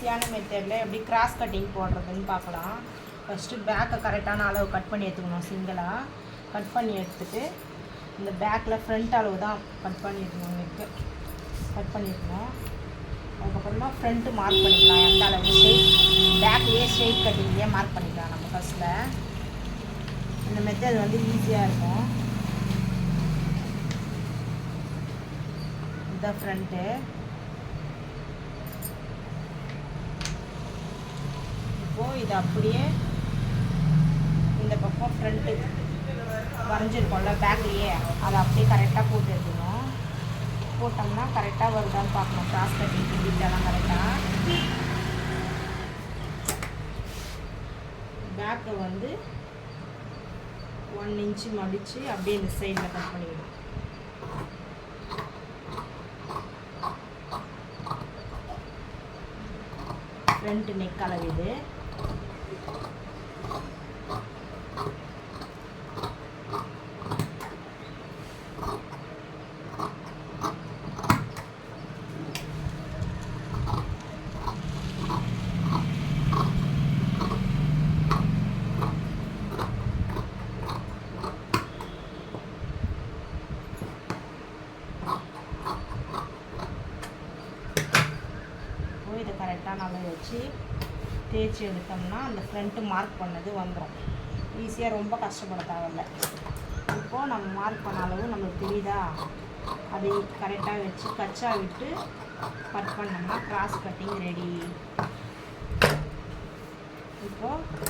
ஈஸியான மெத்தடில் எப்படி கிராஸ் கட்டிங் போடுறதுன்னு பார்க்கலாம். ஃபஸ்ட்டு பேக்கை கரெக்டான அளவு கட் பண்ணி எடுத்துக்கணும் சிங்கிளாக கட் பண்ணி எடுத்துட்டு இந்த பேக்கில் ஃப்ரண்ட் அளவு தான் கட் பண்ணியிருக்கணும் உங்களுக்கு கட் பண்ணியிருக்கணும் அதுக்கப்புறமா ஃப்ரண்ட்டு மார்க் பண்ணிக்கலாம். எந்த அளவு? ஷேப் பேக்லேயே ஷேப் கட்டிங்லேயே மார்க் பண்ணிக்கலாம் நம்ம ஃபஸ்ட்டில் இந்த மெத்தட் வந்து ஈஸியாக இருக்கும். இந்த ஃப்ரண்ட்டு இப்போது இது அப்படியே இந்த பக்கம் ஃப்ரண்ட்டு வரைஞ்சிருக்கோம்ல பேக்லேயே அதை அப்படியே கரெக்டாக போட்டு எடுக்கணும் போட்டோம்னா கரெக்டாக வருதான்னு பார்க்கணும். கிராஸ் கட்டிங் டீட்டெயிலாம் கரெக்டாக பேக்கை வந்து ஒன் இன்ச்சு மடித்து அப்படியே இந்த சைடில் கட் பண்ணிவிடும் ஃப்ரண்ட் நெக் அளவு இது. இப்போ இதை கரெக்டான வச்சு தேய்ச்சி எடுத்தோம்னா அந்த ஃப்ரண்ட்டு மார்க் பண்ணது வந்துடும் ஈஸியாக ரொம்ப கஷ்டப்பட தேவையில்ல இப்போது நம்ம மார்க் பண்ண அளவு நம்மளுக்கு தெரியுதா? அதை கரெக்டாக வச்சு கச்சா விட்டு கட் பண்ணோம்னா கிராஸ் கட்டிங் ரெடி இப்போது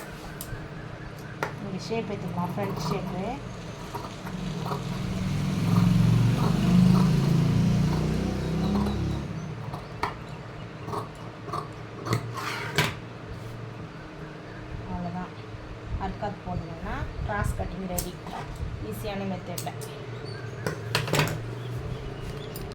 இங்கே ஷேப் எடுத்துக்கலாம் ஃப்ரண்ட் ஷேப்பு அவ்வளோதான் அர்க்காத் போடணும்னா கிராஸ் கட்டிங் ரெடி ஈஸியான மெத்தடில்